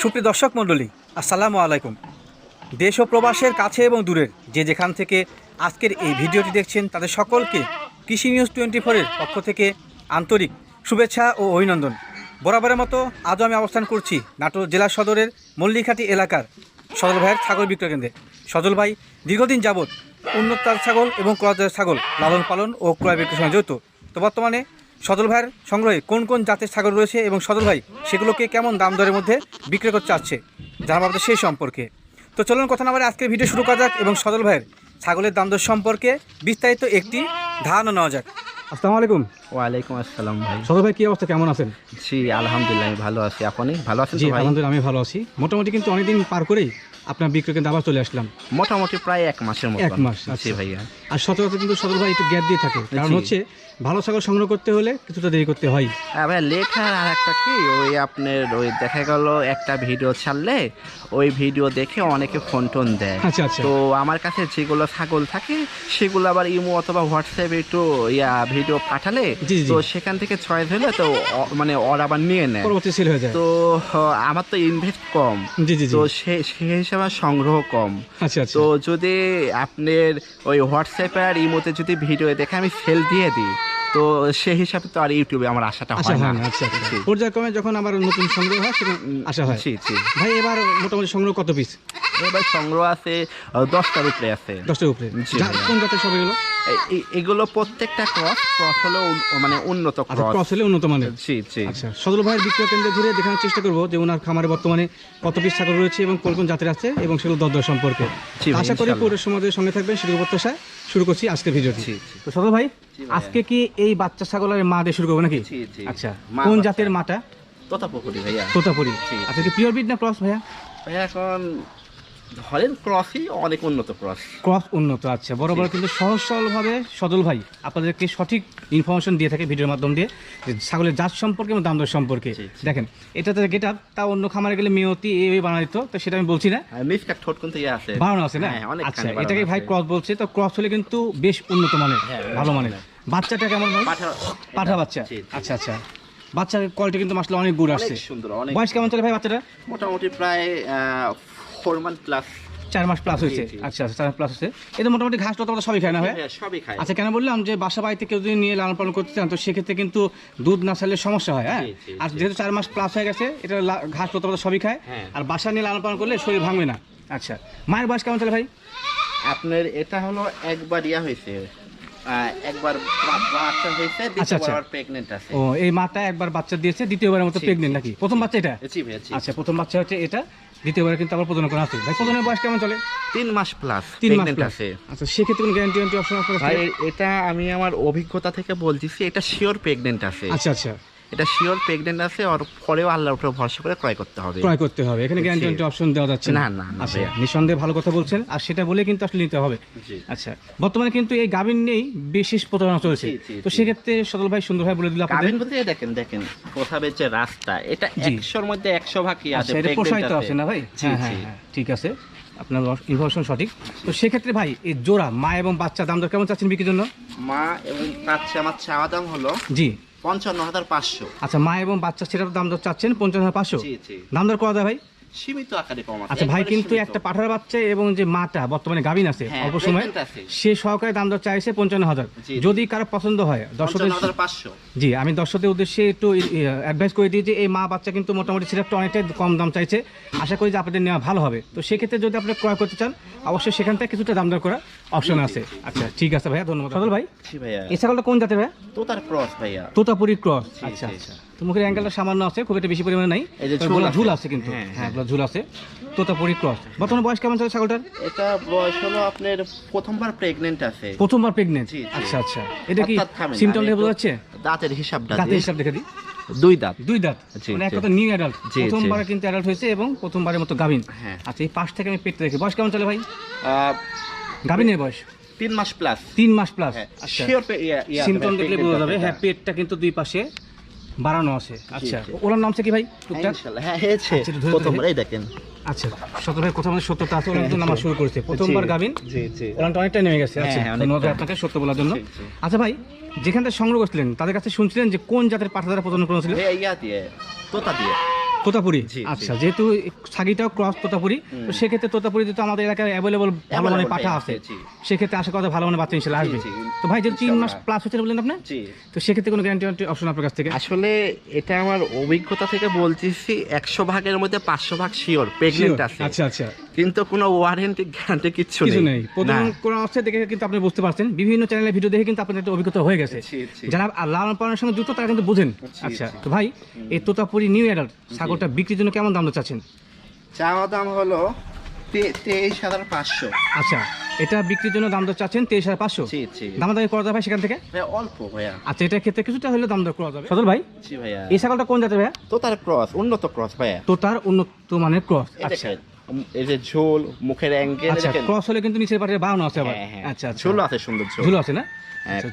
সুপ্রিয় দর্শক মণ্ডলী, আসসালামু আলাইকুম। দেশ ও প্রবাসের কাছে এবং দূরের যে যেখান থেকে আজকের এই ভিডিওটি দেখছেন, তাদের সকলকে কৃষি নিউজ টোয়েন্টি ফোরের পক্ষ থেকে আন্তরিক শুভেচ্ছা ও অভিনন্দন। বরাবরের মতো আজও আমি অবস্থান করছি নাটোর জেলা সদরের মল্লিঘাটি এলাকার সজল ভাইয়ের ছাগল বিক্রয় কেন্দ্রে। সজল ভাই, দীর্ঘদিন যাবৎ উন্নত ছাগল এবং ক্রয় ছাগল লালন পালন ও ক্রয় বিক্রয়ের সঙ্গে জড়িত তো বর্তমানে সদল ভাইয়ের সংগ্রহে কোন কোন জাতের ছাগল রয়েছে এবং সদল ভাই সেগুলোকে কেমন দাম দরের মধ্যে বিক্রি করতে চাচ্ছে? জানাব আপনাদের সেই সম্পর্কে। তো চলুন কথা না বলে আজকের ভিডিও শুরু করা যাক এবং সদল ভাইয়ের ছাগলের দাম দর সম্পর্কে বিস্তারিত একটি ধারণা নেওয়া যাক। আসসালামু আলাইকুম। ওয়ালাইকুম আসসালাম ভাই। সদল ভাই কি অবস্থা? কেমন আছেন? জি আলহামদুলিল্লাহ আমি ভালো আছি। আপনি? ভালো আছেন জি আলহামদুলিল্লাহ আমি ভালো আছি। মোটামুটি কিন্তু অনেকদিন পার করেই আপনার বিক্রয় কেন্দ্রে আবার চলে আসলাম। মোটামুটি প্রায় এক মাসের মতো। এক মাস, জি আচ্ছা। ভাইয়া। আর সচরাচর কিন্তু ভাই একটু গ্যাপ দিয়ে থাকে। কারণ হচ্ছে ভালো ছাগল সংগ্রহ করতে হলে কিছুটা দেরি করতে হয়। হ্যাঁ ভাইয়া লেখার আর একটা কি? ওই আপনার ওই দেখা গেল একটা ভিডিও ছাড়লে ওই ভিডিও দেখে অনেকে ফোন টোন দেয়। আচ্ছা আচ্ছা। তো আমার কাছে যেগুলো ছাগল থাকে সেগুলো আবার ইমো অথবা হোয়াটসঅ্যাপে একটু ইয়া ভিডিও পাঠালে। তো সেখান থেকে চয়েস হলে তো মানে ওর আবার নিয়ে নেয়। পরবর্তী সেল হয়ে যায়। তো আমার তো ইনভেস্ট কম। জি জি জি। তো সে সেই হিসাবে আমার সংগ্রহ কম। আচ্ছা আচ্ছা। তো যদি আপনার ওই হোয়াটসঅ্যাপ আর ইমোতে যদি ভিডিও দেখে আমি সেল দিয়ে দিই তো সেই হিসাবে তো আর ইউটিউবে আমার আশাটা আশা হয় না। আচ্ছা আচ্ছা। পর্যায়ক্রমে যখন আমার নতুন সংগ্রহ হয় সেটা আশা হয়। জি জি। ভাই এবার মোটামুটি সংগ্রহ কত পিস এবার সংগ্রহ আছে দশটার উপরে আছে। দশটার উপরে। কোন জাতের সব এগুলো প্রত্যেকটা ক্রস ক্রস হলো মানে উন্নত আচ্ছা ক্রস ক্রস হলে উন্নত মানের। জি জি। আচ্ছা সদল ভাইয়ের বিক্রয় কেন্দ্রে ঘুরে দেখানোর চেষ্টা করব যে ওনার খামারে বর্তমানে কত পিস ছাগল রয়েছে এবং কোন কোন জাতের আছে এবং সেগুলো দরদর সম্পর্কে। জি আশা করি। পুরো সমাজের সঙ্গে থাকবেন সেটুকু প্রত্যাশায় শুরু করছি আজকের ভিডিওটি। তো সদল ভাই আজকে কি এই বাচ্চা ছাগলের মা দিয়ে শুরু করব নাকি? জি, জি। আচ্ছা কোন জাতের মাটা? তোতাপুকুরি ভাইয়া। তোতাপুরি। জি। আচ্ছা কি পিওর বিড না ক্রস ভাইয়া? ভাইয়া এখন ধরেন ক্রসই অনেক উন্নত ক্রস। ক্রস উন্নত আচ্ছা বরাবর কিন্তু সহজ সরলভাবে সদল ভাই আপনাদেরকে সঠিক ইনফরমেশন দিয়ে থাকে ভিডিওর মাধ্যম দিয়ে যে ছাগলের জাত সম্পর্কে এবং দাম দর সম্পর্কে। দেখেন এটাতে গেট আপ তা অন্য খামারে গেলে মেয়তি এই বানা দিত তো সেটা আমি বলছি না। ঠোঁট কিন্তু ইয়ে আছে। বানানো আছে না? হ্যাঁ, আচ্ছা এটাকে ভাই ক্রস বলছে তো ক্রস হলে কিন্তু বেশ উন্নত মানের হ্যাঁ, ভালো মানের। বাচ্চাটা কেমন পাঠা বাচ্চা। আচ্ছা আচ্ছা। বাচ্চার কোয়ালিটি কিন্তু মাসলে অনেক গুড় আসছে। সুন্দর অনেক। বয়স কেমন চলে ভাই বাচ্চাটা মোটামুটি প্রায় ফোর মান্থ প্লাস চার মাস প্লাস হয়েছে? আচ্ছা আচ্ছা চার মাস প্লাস হয়েছে। এটা মোটামুটি ঘাস লতা সবই খায় না ভাই? সবই খায়। আচ্ছা কেন বললাম যে বাসা বাড়িতে কেউ যদি নিয়ে লালন পালন করতে চান তো সেক্ষেত্রে কিন্তু দুধ না ছাড়লে সমস্যা হয় হ্যাঁ? আর যেহেতু চার মাস প্লাস হয়ে গেছে এটা ঘাস লতা পাতা সবই খায়। হ্যাঁ। আর বাসা নিয়ে লালন পালন করলে শরীর ভাঙবে না। আচ্ছা মায়ের বয়স কেমন চলে ভাই? আপনার এটা হলো একবার ইয়া হয়েছে একবার বাচ্চা হয়েছে আচ্ছা। দ্বিতীয়বার আছে। ও এই মাটা একবার বাচ্চা দিয়েছে দ্বিতীয়বারের মতো নাকি? প্রথম বাচ্চা এটা। আচ্ছা প্রথম বাচ্চা হচ্ছে এটা। দ্বিতীয়বারে কিন্তু আবার প্রজনন করা আছে ভাই প্রথমের বয়স কেমন চলে? তিন মাস প্লাস তিন মাস আছে। আচ্ছা সেক্ষেত্রে কোনো গ্যারান্টি ওয়ারেন্টি অপশন আপনার ভাই এটা আমি আমার অভিজ্ঞতা থেকে বলতেছি এটা শিওর প্রেগনেন্ট আছে। আচ্ছা আচ্ছা। এটা শিওর প্রেগনেন্ট আছে আর পরেও আল্লাহর উপরে ভরসা করে ক্রয় করতে হবে। ক্রয় করতে হবে। এখানে গ্যারান্টি অপশন দেওয়া যাচ্ছে না, না, আচ্ছা নিঃসন্দেহে ভালো কথা বলছেন। আর সেটা বলে কিন্তু আসলে নিতে হবে। জি। আচ্ছা বর্তমানে কিন্তু এই গাভিন নেই বিশেষ প্রতারণা চলছে। তো। সেক্ষেত্রে সদল ভাই সুন্দর ভাই বলে দিল আপনাদের। কাবিন বলতে দেখেন দেখেন কোথাবে যে রাস্তা। এটা। একশোর মধ্যে একশো ভাগই আছে আচ্ছা এটা প্রসারিত আছে। না ভাই? জি, হ্যাঁ জি। হ্যাঁ, ঠিক আছে। আপনার ইনফরমেশন সঠিক। তো সেক্ষেত্রে ভাই এই জোড়া মা এবং বাচ্চা দাম দর কেমন চাচ্ছেন বিক্রির জন্য? মা এবং বাচ্চা আমার চাওয়া দাম হলো জি। পঞ্চান্ন হাজার পাঁচশো। আচ্ছা মা এবং বাচ্চা সেটার দাম দর চাচ্ছেন পঞ্চান্ন হাজার পাঁচশো? দাম দর করা যায় ভাই? সীমিত আকারে কম আছে। আচ্ছা ভাই কিন্তু একটা পাঠার বাচ্চা এবং যে মাটা বর্তমানে গাভিন আছে হ্যাঁ, অল্প সময় সে সহকারে দাম দর চাইছে পঞ্চান্ন হাজার। যদি কারও পছন্দ হয় দর্শকদের পাঁচশো। জি আমি দর্শকদের উদ্দেশ্যে একটু অ্যাডভাইস করে দিই যে এই মা বাচ্চা কিন্তু মোটামুটি সিরাপটা অনেকটাই কম দাম চাইছে। আশা করি যে আপনাদের নেওয়া ভালো হবে। তো সেক্ষেত্রে যদি আপনি ক্রয় করতে চান অবশ্যই সেখান থেকে কিছুটা দাম দর করা অপশন আছে। আচ্ছা ঠিক আছে ভাইয়া ধন্যবাদ। সদল ভাই? জি ভাইয়া। এই ছাগলটা কোন জাতের ভাইয়া? তো তার ক্রস ভাইয়া। তোতাপুরি ক্রস। আচ্ছা আচ্ছা। তো মুখের অ্যাঙ্গেলটা সামান্য আছে খুব একটা বেশি পরিমাণে নাই। ঝুল গলা আছে। ঝুল আছে কিন্তু। হ্যাঁ, হ্যাঁ গলা ঝুল আছে। তোতাপুরি ক্রস বর্তমানে বয়স কেমন চলে ছাগলটার? এটা বয়স হলো আপনার প্রথমবার প্রেগনেন্ট আছে। প্রথমবার জি। আচ্ছা আচ্ছা। এটা কি সিমটম দেখে বোঝা যাচ্ছে? দাঁতের হিসাবটা দাঁতের হিসাব দেখে দিই। দুই দাঁত। দুই দাঁত। মানে এক কথা নিউ অ্যাডাল্ট। প্রথমবার কিন্তু অ্যাডাল্ট হয়েছে এবং প্রথমবারের মতো গাভিন। হ্যাঁ। আচ্ছা এই পাশ থেকে আমি পেটটা দেখি। বয়স কেমন চলে ভাই? গাভিনের বয়স? তিন মাস প্লাস তিন মাস প্লাস হ্যাঁ আচ্ছা। সিমটম দেখলে বোঝা যাবে। হ্যাঁ পেটটা কিন্তু দুই পাশে। বাড়ানো আছে। আচ্ছা। ওনার নাম কি ভাই? টুকটাক? হ্যাঁ হয়েছে। আচ্ছা, প্রথমবার এই দেখেন। আচ্ছা ভাই কোথাও আমাদের আছে ওনার কিন্তু নামা শুরু করেছে। প্রথমবার অনেকটা নেমে গেছে। আচ্ছা হ্যাঁ। ধন্যবাদ আপনাকে সত্য বলার জন্য। আচ্ছা ভাই যেখান থেকে সংগ্রহ করছিলেন তাদের কাছে শুনছিলেন যে কোন জাতের পাঠাদারা প্রচণ্ড প্রদান করেছিলেন তোতা দিয়ে। তোতাপুরি। আচ্ছা যেহেতু ক্রস তোতাপুরি তো সেক্ষেত্রে আমাদের এলাকায় অ্যাভেলেবল ভালো Available পাঠা আছে। সেক্ষেত্রে আশা করা ভালো মানের বাচ্চা ইনশাল্লাহ আসবে। তো ভাই যেহেতু তিন মাস প্লাস হচ্ছে বললেন আপনি তো সেক্ষেত্রে কোনো গ্যারান্টি অপশন আপনার কাছ থেকে? আসলে এটা আমার অভিজ্ঞতা থেকে বলতেছি একশো ভাগের মধ্যে পাঁচশো ভাগ শিওর প্রেগনেন্ট আছে। আচ্ছা আচ্ছা। কিন্তু কোনো ওয়ারেন্টি গ্যারান্টি কিছু নেই। প্রথম কোন অবস্থায় দেখে কিন্তু আপনি বুঝতে পারছেন। বিভিন্ন চ্যানেলের ভিডিও দেখে কিন্তু আপনাদের একটা অভিজ্ঞতা হয়ে গেছে। যারা লালন পালনের সঙ্গে যুক্ত তারা কিন্তু বুঝেন। আচ্ছা তো ভাই এই তোতাপুরি নিউ অ্যাডাল্ট ছাগলটা বিক্রির জন্য কেমন দাম চাচ্ছেন? চাওয়া দাম হলো তেইশ হাজার পাঁচশো। আচ্ছা এটা বিক্রির জন্য দাম দর চাচ্ছেন তেইশ হাজার পাঁচশো? জি জি। দাম দামি করা যাবে সেখান থেকে? অল্প ভাইয়া। আচ্ছা এটার ক্ষেত্রে কিছুটা হলে দাম দর করা যাবে। সদল ভাই? জি ভাইয়া। এই ছাগলটা কোন জাতের ভাইয়া? তো তার ক্রস উন্নত ক্রস ভাইয়া। তো তার উন্নত মানের ক্রস। আচ্ছা। এই যে ঝোল মুখের অ্যাঙ্গেল আচ্ছা ক্রস হলে কিন্তু নিচের পাটে বাউন আছে আবার। হ্যাঁ হ্যাঁ। আচ্ছা আচ্ছা। ঝোল আছে সুন্দর ঝোল। আছে না?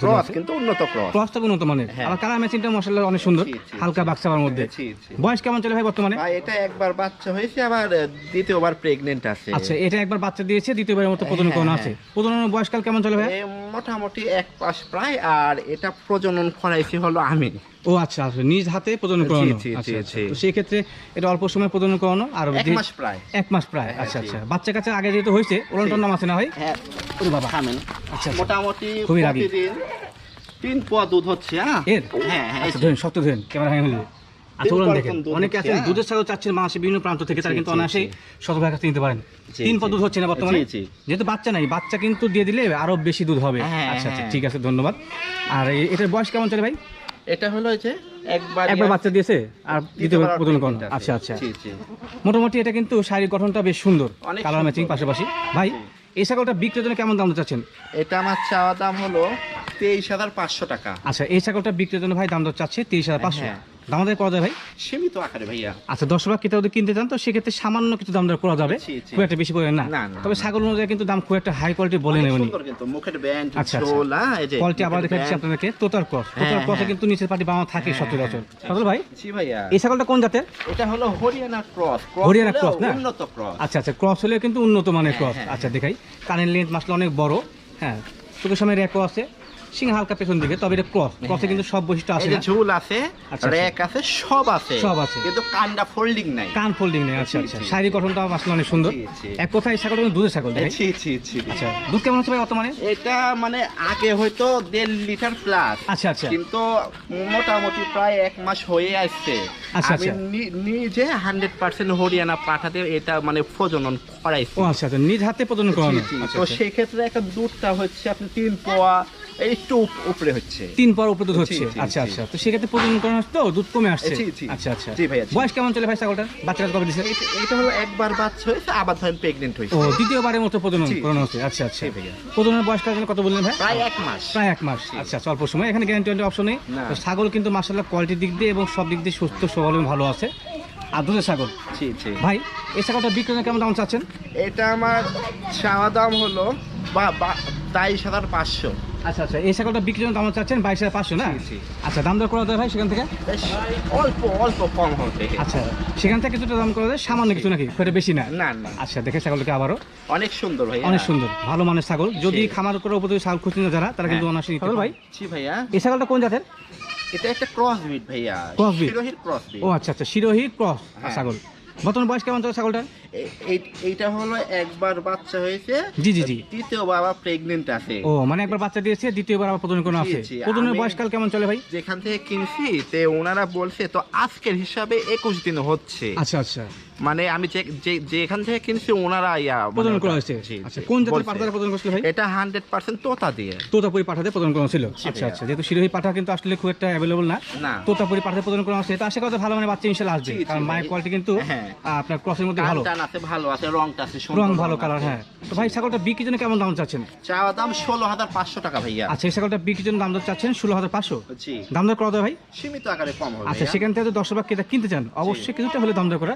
ক্রস কিন্তু উন্নত ক্রস। ক্রসটা উন্নত মানের। হ্যাঁ। আর কালার ম্যাচিংটা মশলা অনেক সুন্দর জি, জি, হালকা বাক্সাবার মধ্যে। জি জি বয়স কেমন চলে ভাই বর্তমানে? ভাই এটা একবার বাচ্চা হয়েছে আবার দ্বিতীয়বার প্রেগনেন্ট আছে। আচ্ছা এটা একবার বাচ্চা দিয়েছে দ্বিতীয়বারের মতো প্রজনন। আছে। প্রজননের বয়সকাল কেমন চলে ভাই? মোটামুটি এক পাশ প্রায় আর এটা প্রজনন করাইছি হলো আমি। ও আচ্ছা আচ্ছা নিজ হাতে প্রজনন করানো। আচ্ছা আচ্ছা। তো সেই ক্ষেত্রে এটা অল্প সময় প্রজনন করানো আর এক মাস প্রায়। এক মাস প্রায় হ্যাঁ, আচ্ছা আচ্ছা। বাচ্চা কাছে আগে যেহেতু হয়েছে ওলন নাম আছে না ভাই? হ্যাঁ। বাবা। আচ্ছা মোটামুটি খুবই রাগী। প্রতিদিন তিন পোয়া দুধ হচ্ছে হ্যাঁ? হ্যাঁ হ্যাঁ আচ্ছা ধরেন শক্ত ধরেন ক্যামেরা হ্যাঁ আচ্ছা তিন ওলন পর দেখেন অনেকে আছেন হ্যাঁ। দুধের ছাগল চাচ্ছেন বাংলাদেশের বিভিন্ন প্রান্ত থেকে তারা কিন্তু জি, অনায়াসেই জি। শত ভাই কাছে নিতে পারেন। তিন পর দুধ হচ্ছে না বর্তমানে? জি, জি। যেহেতু বাচ্চা নাই বাচ্চা কিন্তু দিয়ে দিলে আরও বেশি দুধ হবে। হ্যাঁ, আচ্ছা। ঠিক আছে ধন্যবাদ। আর এটার বয়স কেমন চলে ভাই? এটা হলো যে একবার একবার বাচ্চা দিয়েছে আর দ্বিতীয়বার দ্বিতীয়বার প্রজনন করানো আচ্ছা আচ্ছা। জি জি মোটামুটি এটা কিন্তু শারীরিক গঠনটা বেশ সুন্দর কালার ম্যাচিং পাশাপাশি। ভাই এই ছাগলটা বিক্রির জন্য কেমন দাম দিতে চাচ্ছেন? এটা আমার চাওয়া দাম হলো তেইশ হাজার পাঁচশো টাকা। আচ্ছা এই ছাগলটা বিক্রির জন্য ভাই দাম দিতে চাচ্ছে তেইশ হাজার পাঁচশো। হ্যাঁ। করা যায় ভাই? সীমিত আকারে ভাইয়া। আচ্ছা দশ যদি কিনতে চান তো সেক্ষেত্রে সামান্য কিছু করা যাবে। খুব একটা বেশি করে না। তবে ছাগল অনুযায়ী কিন্তু দাম খুব একটা হাই কোয়ালিটি বলে নেবেন। কিন্তু মুখের ব্যান্ড আচ্ছা, আচ্ছা। হ্যাঁ কোয়ালিটি আবার মুখের দেখা যাচ্ছে band। আপনাদেরকে তোতার ক্রস তোতার হ্যাঁ, ক্রসে হ্যাঁ। কিন্তু নিচের পাটি বাঁধা থাকে সচরাচর সচল ভাই? জি ভাইয়া। এই ছাগলটা কোন জাতের? এটা হলো হরিয়ানা ক্রস। হরিয়ানা cross না? উন্নত ক্রস। আচ্ছা আচ্ছা ক্রস হলে কিন্তু উন্নত মানের হ্যাঁ, ক্রস। হ্যাঁ, আচ্ছা দেখাই। কানের লেন্থ মাসলে অনেক বড়। হ্যাঁ চোখের সামনে র্যাকও আছে। সিং হালকা পেছন দিকে তবে এটা ক্রস ক্রসে কিন্তু সব বৈশিষ্ট্য আছে না? ঝুল আছে আচ্ছা, র্যাক আছে সব আছে। সব আছে। কিন্তু কানটা ফোল্ডিং নাই। কান ফোল্ডিং নেই আচ্ছা আচ্ছা। শারীরিক গঠনটা আসলে অনেক সুন্দর। এক কথায় ছাগল দুধের ছাগল জি জি জি আচ্ছা দুধ কেমন হচ্ছে ভাই বর্তমানে? এটা মানে আগে হয়তো দেড় লিটার প্লাস আচ্ছা আচ্ছা। কিন্তু মোটামুটি প্রায় এক মাস হয়ে আসছে। আচ্ছা, আমি আচ্ছা। নিজে হান্ড্রেড পার্সেন্ট হরিয়ানা পাঠাতে এটা মানে প্রজনন করাইছি। ও আচ্ছা আচ্ছা। নিজ হাতে প্রজনন করানো। আচ্ছা, তো আচ্ছা। সেই ক্ষেত্রে একটা দুধটা হচ্ছে আপনি তিন পোয়া একটু উপরে হচ্ছে। তিন পর উপরে দুধ হচ্ছে? আচ্ছা আচ্ছা। তো সেক্ষেত্রে প্রজনন করানো হচ্ছে তো? দুধ কমে আসছে। আচ্ছা আচ্ছা। জি ভাইয়া, জি। বয়স কেমন চলে ভাই ছাগলটার? বাচ্চা কবে দিচ্ছে এটা- হলো একবার বাচ্চা হয়েছে আবার ধরেন প্রেগনেন্ট হয়েছে। ও দ্বিতীয়বারের মতো প্রজনন করানো হচ্ছে। আচ্ছা আচ্ছা। ভাইয়া। প্রজননের বয়স কত বললেন ভাই? প্রায় এক মাস। প্রায় এক মাস। আচ্ছা আচ্ছা, অল্প সময়। এখানে গ্যারান্টি ওয়ারেন্টি অপশন নেই। তো ছাগল কিন্তু মাসাল্লাহ কোয়ালিটির দিক দিয়ে এবং সব দিক দিয়ে সুস্থ সবল ভালো আছে। আর দুধের ছাগল? ভাই এই ছাগলটা বিক্রি কেমন দাম চাচ্ছেন? এটা আমার চাওয়া দাম হলো বাইশ হাজার পাঁচশো। আচ্ছা আচ্ছা এই দাম চাচ্ছেন বাইশ হাজার পাঁচশো না। আচ্ছা দাম দর করা যায় ভাই সেখান থেকে? অল্প অল্প কম হবে। আচ্ছা সেখান থেকে কিছুটা দাম করা যায় সামান্য কিছু নাকি? একটা বেশি না? না না। আচ্ছা দেখে ছাগলটাকে আবারও। অনেক সুন্দর ভাই অনেক সুন্দর ভালো মানের ছাগল। যদি খামার করে উপরে ছাগল খুঁজছেন না যারা তারা কিন্তু হ্যাঁ। অনায়াসে নিতে ভাই জি ভাইয়া। এই ছাগলটা কোন জাতের? এটা একটা ক্রস বিট ভাইয়া ক্রস বিট ও আচ্ছা আচ্ছা ক্রস হ্যাঁ। ছাগল। বর্তমান বয়স কেমন চলছে ছাগলটা এইটা হলো একবার বাচ্চা হয়েছে জি, জি, জি। দ্বিতীয় বাবা প্রেগনেন্ট আছে। ও মানে একবার বাচ্চা দিয়েছে দ্বিতীয়বার আবার প্রজনন কোনো আছে। জি, বয়স কাল বয়সকাল কেমন চলে ভাই? যেখান থেকে কিনছি তে ওনারা বলছে তো আজকের হিসাবে একুশ দিন হচ্ছে। আচ্ছা আচ্ছা। মানে আমি যে যে- যেখান থেকে কিনছি ওনারা ইয়া মানে প্রজনন করা হয়েছে। আচ্ছা কোন জাতের বলছে। পাঠা দ্বারা প্রজনন করছিল ভাই? এটা হান্ড্রেড পার্সেন্ট তোতা দিয়ে। তোতাপুরি পাঠাতে প্রদান করা ছিল আচ্ছা আচ্ছা যেহেতু শিরোহী পাঠা কিন্তু আসলে খুব একটা অ্যাভেলেবল না। তোতাপুরি পাঠাতে প্রদান করা হচ্ছে এটা আশা করা ভালো মানে বাচ্চা ইনশাল্লাহ আসবে। কারণ মায়ের কোয়ালিটি কিন্তু হ্যাঁ। আপনার ক্রসের মধ্যে ভালো। আছে ভালো আছে রংটা আছে রং ভালো কালার হ্যাঁ। তো ভাই ছাগলটা বিক্রির জন্য কেমন দাম চাচ্ছেন? চাওয়া দাম ষোলো হাজার পাঁচশো টাকা ভাইয়া। আচ্ছা এই ছাগলটা বিক্রির জন্য দাম দর চাচ্ছেন ষোলো হাজার পাঁচশো? দাম দর করা ভাই? সীমিত আকারে কম হবে আচ্ছা সেখান থেকে দশ টাকা কেটে কিনতে চান অবশ্যই কিছুটা হলে দাম দর করা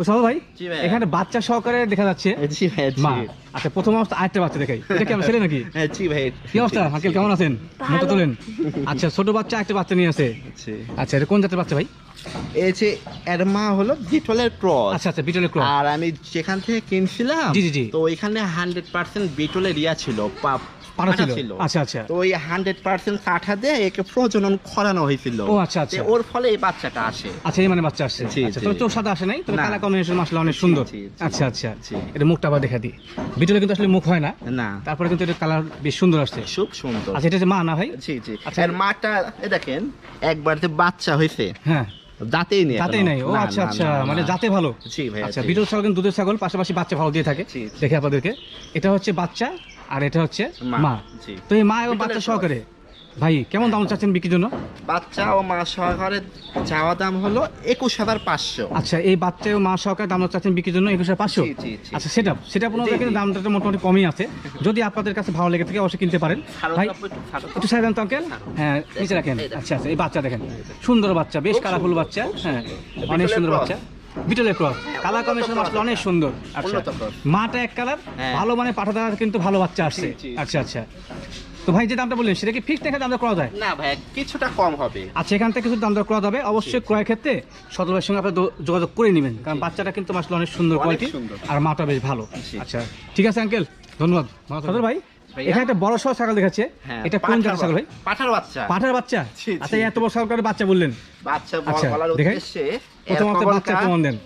তো ভাই এখানে বাচ্চা সহকারে দেখা যাচ্ছে। জি মা আচ্ছা প্রথম অবস্থা আরেকটা বাচ্চা দেখাই। এটা কি আমার ছেলে নাকি? হ্যাঁ, জি ভাই কি অবস্থা? আঙ্কেল কেমন আছেন? মতো তোলেন। আচ্ছা ছোট বাচ্চা একটা বাচ্চা নিয়ে আছে আচ্ছা। এটা কোন জাতের বাচ্চা ভাই? এই যে এর মা হলো বিটলের ক্রস। আচ্ছা আচ্ছা বিটলের ক্রস। আর আমি যেখান থেকে কিনছিলাম জি, জি, জি। তো ওইখানে হান্ড্রেড পার্সেন্ট বিটলের ইয়া ছিল পা- পাঠা ছিল। আচ্ছা আচ্ছা। তো ওই হান্ড্রেড পার্সেন্ট পাঠা দিয়ে একে প্রজনন করানো হয়েছিল। ও, আচ্ছা, আচ্ছা। ওর ফলে এই বাচ্চাটা আসে। আচ্ছা এই মানে বাচ্চা আসছে আচ্ছা। তবে চোখ সাদা আসে নাই তবে। কালা কম্বিনেশন মাসলা অনেক সুন্দর। আচ্ছা আচ্ছা। এটা মুখটা আবার দেখা দিই বিটলে কিন্তু আসলে মুখ হয় না। না। তারপরে কিন্তু এটা কালার বেশ সুন্দর আসছে। খুব সুন্দর। আচ্ছা এটা যে মা না ভাই? জি জি। আচ্ছা। আর মাটা দেখেন একবার যে বাচ্চা হয়েছে। হ্যাঁ। দাঁতেই নেই দাঁতেই নেই। ও আচ্ছা আচ্ছা মানে। দাঁতে ভালো। জি ভাই আচ্ছা বিটল ছাগল কিন্তু দুধের ছাগল পাশাপাশি বাচ্চা ভালো দিয়ে থাকে। দেখে আপনাদেরকে। এটা হচ্ছে বাচ্চা আর এটা হচ্ছে মা, মা। তো এই মা এবং বাচ্চা সহকারে ভাই কেমন দাম চাচ্ছেন বিক্রির জন্য? বাচ্চা ও মা সহকারে চাওয়া দাম হলো একুশ হাজার পাঁচশো। আচ্ছা এই বাচ্চা ও মা সহকারে দাম চাচ্ছেন বিক্রির জন্য একুশ হাজার পাঁচশো। আচ্ছা সেটা সেটা পনেরো জি, কিন্তু দামটা তো মোটামুটি কমই আছে। যদি আপনাদের কাছে ভালো লেগে থাকে অবশ্যই কিনতে পারেন। ভাই একটু সাইড দেন তো আঙ্কেল হ্যাঁ নিচে রাখেন। আচ্ছা আচ্ছা এই বাচ্চা দেখেন। সুন্দর বাচ্চা বেশ কালারফুল বাচ্চা। হ্যাঁ অনেক সুন্দর বাচ্চা। বিটলের ক্রস কালার কমিশন মাসলা অনেক সুন্দর। আচ্ছা। মাটা এক কালার হ্যাঁ। ভালো মানে পাঠাতে কিন্তু ভালো বাচ্চা আসছে। আচ্ছা আচ্ছা। তো ভাই যে দামটা বললেন সেটা কি ফিক্স দেখে দামটা করা যায়? না ভাই কিছুটা কম হবে। আচ্ছা এখান থেকে কিছু দাম দর করা যাবে অবশ্যই ক্রয় ক্ষেত্রে সদরের সঙ্গে আপনি যোগাযোগ করে নেবেন কারণ বাচ্চাটা কিন্তু আসলে অনেক সুন্দর কোয়ালিটি আর মাটা বেশ ভালো। আচ্ছা ঠিক আছে আঙ্কেল ধন্যবাদ। সদর ভাই এখানে একটা বড় সহ ছাগল দেখাচ্ছে। হ্যাঁ, এটা কোন জাতের ছাগল ভাই। পাঠার বাচ্চা। পাঠার বাচ্চা। আচ্ছা এত বড় ছাগল বাচ্চা বললেন। বাচ্চা বল- আচ্ছা, বলার উদ্দেশ্যে এর প্রথমত বাচ্চা কেমন দেন।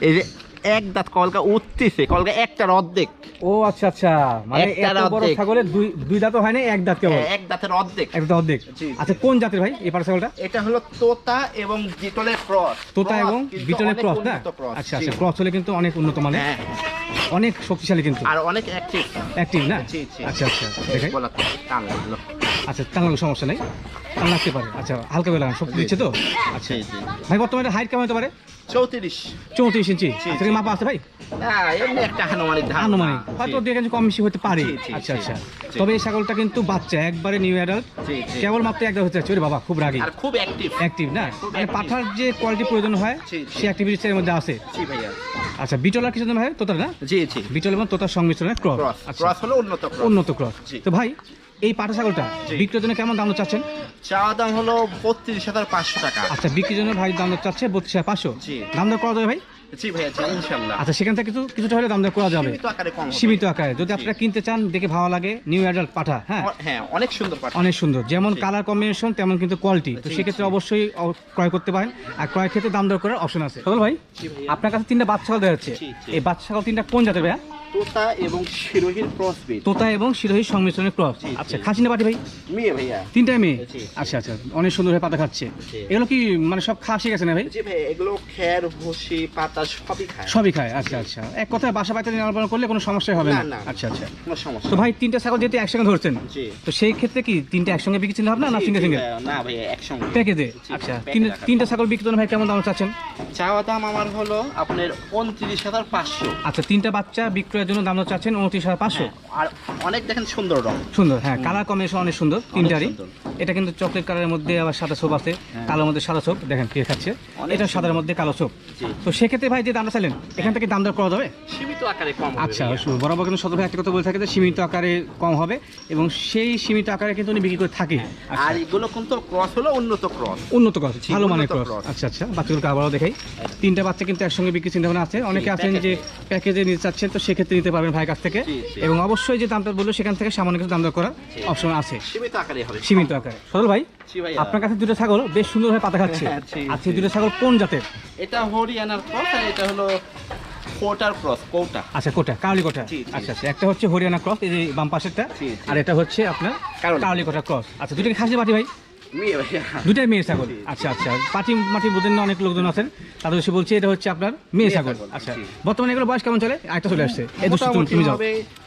এই যে এক দাঁত কলকা উঠতেছে কলকা একটার অর্ধেক ও আচ্ছা আচ্ছা। মানে এত বড় ছাগলের দুই দুই দাঁতও হয় না এক দাঁত কেবল? হ্যাঁ, এক দাঁতের অর্ধেক। এক দাঁত অর্ধেক। আচ্ছা কোন জাতের ভাই এই ছাগলটা? এটা হলো তোতা এবং বিটলের ক্রস। তোতা এবং বিটলের ক্রস না? আচ্ছা আচ্ছা ক্রস হলে কিন্তু অনেক উন্নত মানে হ্যাঁ। অনেক শক্তিশালী কিন্তু। আর অনেক অ্যাক্টিভ অ্যাক্টিভ না। আচ্ছা আচ্ছা দেখাই। আচ্ছা সমস্যা নেই। টান লাগতে পারে। আচ্ছা হালকা বেলা শক্তি দিচ্ছে তো? আচ্ছা। ভাই বর্তমানে হাইট কেমন হতে পারে? চৌত্রিশ। চৌত্রিশ ইঞ্চি। আচ্ছা মাপা আছে ভাই? একটা আনুমানিক আনুমানিক। হয়তো কম বেশি হতে পারে। আচ্ছা আচ্ছা। তবে এই ছাগলটা কিন্তু বাচ্চা একবারে নিউ অ্যাডাল্ট। কেবল মাত্র একবার হতে ওরে বাবা খুব রাগি। খুব অ্যাক্টিভ অ্যাক্টিভ না? মানে পাঠার যে কোয়ালিটি প্রয়োজন হয়। সে অ্যাক্টিভিটিস মধ্যে আছে। আচ্ছা বিটল আর কিছু ভাই? তোতার না? জি জি। বিটল এবং তোতার সংমিশ্রণের ক্রস ক্রস হলো উন্নত ক্রস উন্নত ক্রস তো ভাই এই পাঠা ছাগলটা বিক্রির জন্য কেমন দাম চাচ্ছেন? চাওয়া দাম হলো বত্রিশ হাজার পাঁচশো টাকা। আচ্ছা বিক্রির জন্য ভাই দাম চাচ্ছে বত্রিশ হাজার পাঁচশো। দাম দর করা যাবে ভাই? জি আচ্ছা সেখান থেকে কিছু কিছুটা হলে দাম দর করা যাবে। সীমিত আকারে যদি। আপনারা কিনতে চান দেখে ভালো লাগে নিউ অ্যাডাল্ট পাঠা হ্যাঁ? হ্যাঁ অনেক সুন্দর পাঠা। অনেক সুন্দর। যেমন কালার কম্বিনেশন তেমন কিন্তু কোয়ালিটি তো সেক্ষেত্রে অবশ্যই ক্রয় করতে পারেন। আর ক্রয় ক্ষেত্রে দাম দর করার অপশন আছে। ভাই আপনার কাছে তিনটা বাচ্চা ছাগল দেখা যাচ্ছে। এই বাচ্চা ছাগল তিনটা কোন জাতের ভাইয়া? তোতা এবং শিরোহির ক্রস তোতা এবং শিরোহীর সংমিশ্রণের ক্রস। আচ্ছা খাসি না পাটি ভাই? মেয়ে ভাইয়া। তিনটাই মেয়ে? আচ্ছা আচ্ছা অনেক সুন্দর হয়ে পাতা খাচ্ছে। এগুলো কি মানে সব খাওয়া শিখেছে না ভাই? জি ভাই এগুলো খের ভুসি পাতা সবই খায়। সবই খায় আচ্ছা আচ্ছা। এক কথায় বাসা বাড়িতে নির্মাণ করলে কোনো সমস্যা হবে না। আচ্ছা আচ্ছা। কোনো সমস্যা তো ভাই তিনটা ছাগল যেহেতু একসঙ্গে ধরছেন তো সেই ক্ষেত্রে কি তিনটা একসঙ্গে বিক্রি চিন্তা ভাবনা না জি, সিঙ্গেল না ভাইয়া একসঙ্গে। প্যাকেজে? আচ্ছা। তিনটা ছাগল বিক্রি ভাই কেমন দাম চাচ্ছেন? চাওয়া দাম আমার হলো আপনার উনত্রিশ হাজার পাঁচশো। আচ্ছা তিনটা বাচ্চা বিক্রয়ের জন্য দাম চাচ্ছেন উনত্রিশ হাজার পাঁচশো। আর অনেক দেখেন সুন্দর রং। সুন্দর হ্যাঁ কালার কম্বিনেশন অনেক সুন্দর তিনটারই। এটা কিন্তু চকলেট কালারের মধ্যে আবার সাদা সোপ আছে হ্যাঁ। কালোর মধ্যে সাদা সোপ দেখেন কে খাচ্ছে। এটা সাদার মধ্যে কালো সোপ তো সেক্ষেত্রে ভাই যে দামটা চাইলেন এখান থেকে দাম দর করা যাবে? সীমিত আকারে কম হবে। আচ্ছা বরাবর কিন্তু সদর ভাই একটা কথা বলে থাকে যে সীমিত আকারে কম হবে এবং সেই সীমিত আকারে কিন্তু উনি বিক্রি করে থাকে। আচ্ছা, আর এগুলো কিন্তু ক্রস হলো উন্নত ক্রস উন্নত ক্রস ভালো মানের ক্রস। আচ্ছা আচ্ছা বাচ্চাগুলো আবারও দেখাই। তিনটা বাচ্চা কিন্তু একসঙ্গে বিক্রি চিন্তা ভাবনা আছে। অনেকে আছেন যে প্যাকেজে নিতে চাচ্ছেন তো সেক্ষেত্রে নিতে পারবেন ভাই কাছ থেকে। এবং অবশ্যই যে দামটা বলল সেখান থেকে সামান্য কিছু দাম দর করার অপশন আছে। সীমিত আকারে হবে। সীমিত আকারে। সরল ভাই আপনার কাছে দুটো ছাগল বেশ সুন্দরভাবে পাতা খাচ্ছে। হ্যাঁ, আচ্ছা দুটো ছাগল কোন জাতের? এটা হরিয়ানার ক্রস আর এটা হলো কোটার ক্রস কোটা। আচ্ছা কোটা কারলি কোটা। আচ্ছা আচ্ছা একটা হচ্ছে হরিয়ানা ক্রস এই যে বাম পাশেরটা। আর এটা হচ্ছে আপনার। কারলি কোটা ক্রস। আচ্ছা দুটো খাসি পাটি ভাই? দুটাই মেয়ে ছাগল? আচ্ছা আচ্ছা। পাটি মাটি বোঝেন না অনেক লোকজন আছেন। তাদের সে বলছে এটা হচ্ছে আপনার মেয়ে ছাগল। আচ্ছা। বর্তমানে এগুলো বয়স কেমন চলে? একটা চলে আসছে। তুমি যাও।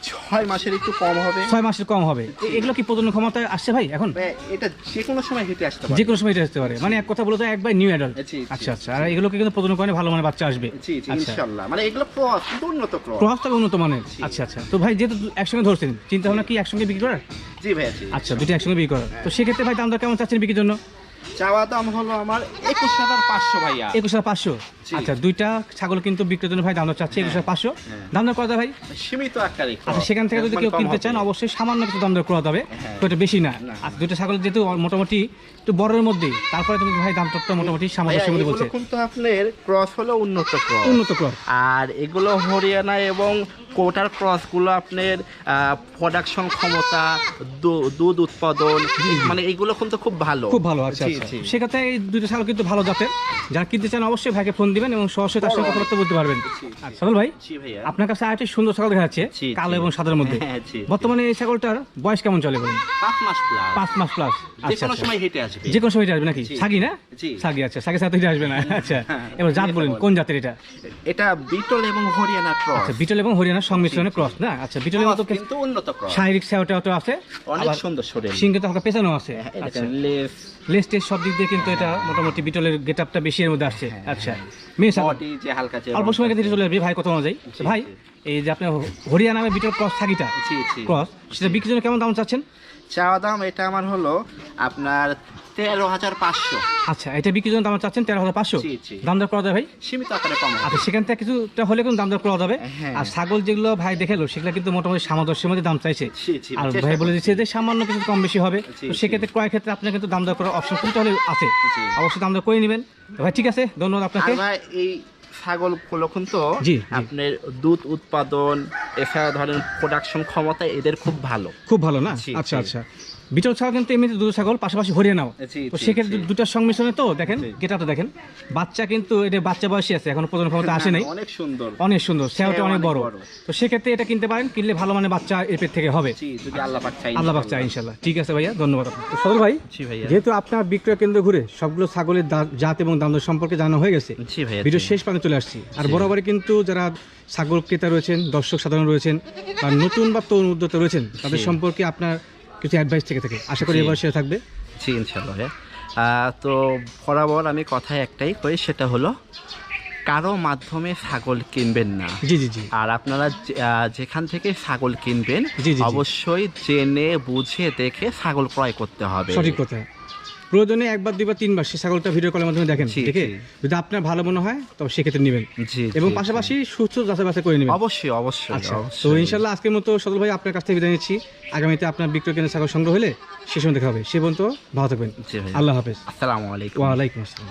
ছয় মাসের একটু কম হবে। ছয় মাসের কম হবে। এগুলো কি প্রজনন ক্ষমতা আসছে ভাই এখন? ভাইয়া, এটা যে কোনো সময় হেঁটে আসতে পারে। যে কোনো সময় এটা আসতে পারে। মানে এক কথা বলতে একবার নিউ অ্যাডাল্ট। আচ্ছা আচ্ছা। আর এগুলোকে কিন্তু প্রজনন করে ভালো মানে বাচ্চা আসবে। আচ্ছা। মানে এগুলো ক্রস উন্নত ক্রস ক্রস তবে উন্নত মানের। আচ্ছা আচ্ছা। তো ভাই যেহেতু একসঙ্গে ধরছেন চিন্তা ভাবনা কি একসঙ্গে বিক্রি করার? জি ভাইয়া জি আচ্ছা দুটো একসঙ্গে বিক্রি করার। তো সেক্ষেত্রে ভাই দাম দর কেমন চাচ্ছেন? বিক্রির জন্য? চাওয়া দাম হলো আমার একুশ হাজার পাঁচশো ভাইয়া। একুশ হাজার পাঁচশো? আচ্ছা দুইটা ছাগল কিন্তু বিক্রির জন্য ভাই দাম চাচ্ছে একুশ হাজার পাঁচশো। হ্যাঁ। দাম দর করা ভাই? সীমিত আকারে আচ্ছা সেখান থেকে যদি মানে কেউ কিনতে চান অবশ্যই সামান্য কিছু দাম দর করা যাবে। হ্যাঁ। তো এটা বেশি না। না। আচ্ছা দুটো ছাগল যেহেতু মোটামুটি একটু বড়ের মধ্যেই তারপরে তুমি ভাই দাম মোটামুটি সামঞ্জস্যের মধ্যে বলছে। কিন্তু আপনার ক্রস হলো উন্নত ক্রস। উন্নত ক্রস। আর এগুলো হরিয়ানা এবং কোটার ক্রসগুলো আপনার প্রোডাকশন ক্ষমতা দুধ উৎপাদন মানে এগুলো কিন্তু খুব ভালো। খুব ভালো আচ্ছা। সেক্ষেত্রে এই দুটো ছাগল কিন্তু ভালো জাতের। যারা কিনতে চান অবশ্যই ভাইকে ফোন দিবেন এবং সরাসরি তার সঙ্গে কথাবার্তা বলতে পারবেন। আচ্ছা ভাই আপনার কাছে আরেকটি সুন্দর ছাগল দেখা যাচ্ছে কালো এবং সাদার মধ্যে। হ্যাঁ। বর্তমানে এই ছাগলটার বয়স কেমন চলে বলুন? পাঁচ মাস প্লাস পাঁচ মাস প্লাস যে আচ্ছা কোনো আচ্ছা। সময় হেঁটে আসবে। যে কোনো সময় এটা আসবে নাকি? সাগি না? জি। সাগি আচ্ছা সাগি সাথে আসবে না। আচ্ছা হ্যাঁ, এবার জাত এটা বলেন কোন জাতের এটা? এটা বিটল এবং হরিয়ানা ক্রস। আচ্ছা বিটল এবং হরিয়ানার সংমিশ্রণে ক্রস না? আচ্ছা বিটলের মতো কিন্তু উন্নত ক্রস। শারীরিক সেওটা আছে? অনেক সুন্দর শরীর। সিংহে তো হালকা পেছানো আছে। হ্যাঁ, আচ্ছা। লেস লেস টেস্ট সব দিক দিয়ে কিন্তু এটা মোটামুটি বিটলের গেট আপটা বেশি এর মধ্যে আসছে আচ্ছা মেয়ে ছাগল যে হালকা অল্প সময় কেটে চলে আসবে। ভাই কত অনুযায়ী। ভাই এই যে আপনার হরিয়ানা নামে বিটল ক্রস থাকিটা ক্রস সেটা বিক্রির জন্য কেমন দাম চাচ্ছেন? চাওয়া দাম এটা আমার হলো আপনার তেরো হাজার পাঁচশো। আচ্ছা এটা বিক্রির জন্য দাম চাচ্ছেন তেরো হাজার পাঁচশো? জি, জি। দাম দর করা যায় ভাই? সীমিত আকারে কম আচ্ছা সেখান থেকে কিছুটা হলে কিন্তু দাম দর করা যাবে। হ্যাঁ। আর ছাগল যেগুলো ভাই দেখাল সেগুলো কিন্তু মোটামুটি সামঞ্জস্যের মধ্যে দাম চাইছে। আর ভাই বলে দিচ্ছে যে সামান্য কিছু কম বেশি হবে। তো সেক্ষেত্রে ক্রয় ক্ষেত্রে আপনার কিন্তু দাম দর করার অপশন কিছুটা হলে আছে। অবশ্যই দাম দর করে নেবেন। ভাই ঠিক আছে ধন্যবাদ আপনাকে। এই ছাগলগুলো কিন্তু জি, জি। আপনার দুধ উৎপাদন এছাড়া ধরেন প্রোডাকশন ক্ষমতা এদের খুব ভালো। খুব ভালো না? আচ্ছা আচ্ছা। বিটল ছাগল কিন্তু এমনিতে দুটো ছাগল পাশাপাশি হরিয়ানাও তো সেক্ষেত্রে। দুটার সংমিশ্রণে তো দেখেন। গেটাটা দেখেন। বাচ্চা কিন্তু এটা বাচ্চা বয়সী আছে এখন প্রজনন ক্ষমতা আসে নাই। অনেক সুন্দর। অনেক সুন্দর সেওটা অনেক বড়। বড়। তো সেক্ষেত্রে এটা কিনতে পারেন কিনলে ভালো মানে বাচ্চা এর পেট থেকে হবে। জি যদি আল্লাহ পাক চাই ইনশাল্লাহ। ঠিক আছে ভাইয়া ধন্যবাদ আপনাকে। সদর ভাই জি ভাইয়া। যেহেতু আপনার বিক্রয় কেন্দ্র ঘুরে সবগুলো ছাগলের জাত এবং দাম দর সম্পর্কে জানা হয়ে গেছে জি ভাইয়া ভিডিও শেষ প্রান্তে চলে আসছি। আর। বরাবরই কিন্তু যারা ছাগল ক্রেতা রয়েছেন দর্শক সাধারণ রয়েছেন বা নতুন বা তরুণ উদ্যোক্তা রয়েছেন তাদের সম্পর্কে আপনার কিছু অ্যাডভাইস থেকে থাকে আশা করি। এবার সে থাকবে জি ইনশাল্লাহ ভাইয়া। তো বরাবর আমি কথায় একটাই কই সেটা হলো কারও মাধ্যমে ছাগল কিনবেন না জি জি জি আর আপনারা যেখান থেকে ছাগল কিনবেন। অবশ্যই জেনে বুঝে দেখে ছাগল ক্রয় করতে হবে সঠিক কথা প্রয়োজনে একবার দুইবার তিনবার সে ছাগলটা ভিডিও কলের মাধ্যমে দেখেন ঠিক দেখে যদি আপনার ভালো মনে হয় তবে সেক্ষেত্রে নেবেন। এবং পাশাপাশি সুস্থ যাচাই বাছাই করে নেবেন। অবশ্যই অবশ্যই আচ্ছা তো ইনশাল্লাহ আজকের মতো সদল ভাই আপনার কাছ থেকে বিদায় নিচ্ছি। আগামীতে আপনার বিক্রয় কেন্দ্রে ছাগল সংগ্রহ হলে সে সময় দেখা হবে। সে পর্যন্ত ভালো থাকবেন। আল্লাহ হাফেজ। আসসালামু আলাইকুম। ওয়ালাইকুম আসসালাম।